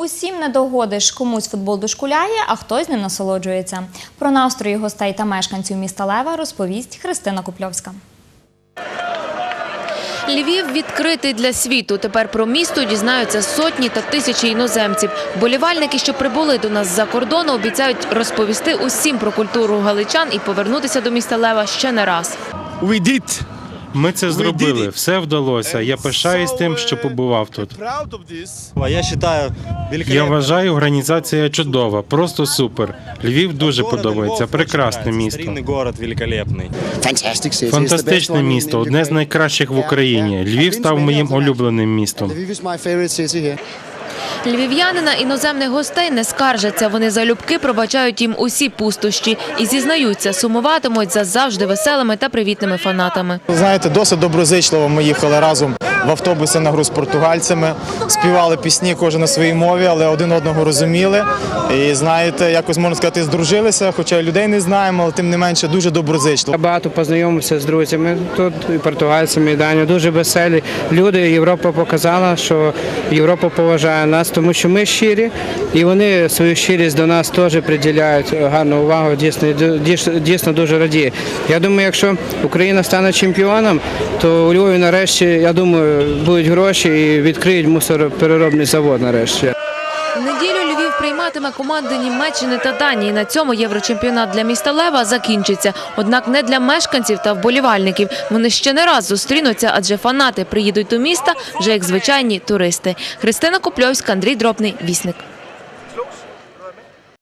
Усім не догодиш, комусь футбол дошкуляє, а хтось ним насолоджується. Про настрої гостей та мешканців міста Лева розповість Христина Купльовська. Львів відкритий для світу. Тепер про місто дізнаються сотні та тисячі іноземців. Болівальники, що прибули до нас з-за кордону, обіцяють розповісти усім про культуру галичан і повернутися до міста Лева ще не раз. We did. Ми це зробили, все вдалося. Я пишаюсь тим, uh, що побував тут. Я считаю Я вважаю, організація чудова, просто супер. Львів дуже подобається, прекрасне місто. Фантастичне місто, одне з найкращих в Україні. Львів став моїм улюбленим містом. Lviv is my favorite city here. Львів'яни на іноземних гостей не скаржаться. Вони залюбки пробачають їм усі пустощі і зізнаються, сумуватимуть за завжди веселими та привітними фанатами. Знаєте, досить доброзичливо ми їхали разом в автобусі на гру з португальцями, співали пісні кожен на своїй мові, але один одного розуміли. І знаєте, якось можна сказати, здружилися, хоча людей не знаємо, але тим не менше дуже доброзичливо. Я багато познайомився з друзями тут, і португальцями, і Данію. Дуже веселі люди. Європа показала, що Європа поважає нас, тому що ми щирі, і вони свою щирість до нас теж приділяють гарну увагу. Дійсно, дійсно, дійсно дуже радіє. Я думаю, якщо Україна стане чемпіоном, то у Львові нарешті, я думаю, будуть гроші і відкриють мусоропереробний завод нарешті. Неділю Львів прийматиме команди Німеччини та Данії. На цьому єврочемпіонат для міста Лева закінчиться. Однак не для мешканців та вболівальників. Вони ще не раз зустрінуться, адже фанати приїдуть до міста вже як звичайні туристи. Христина Купльовська, Андрій Дробний, Вісник.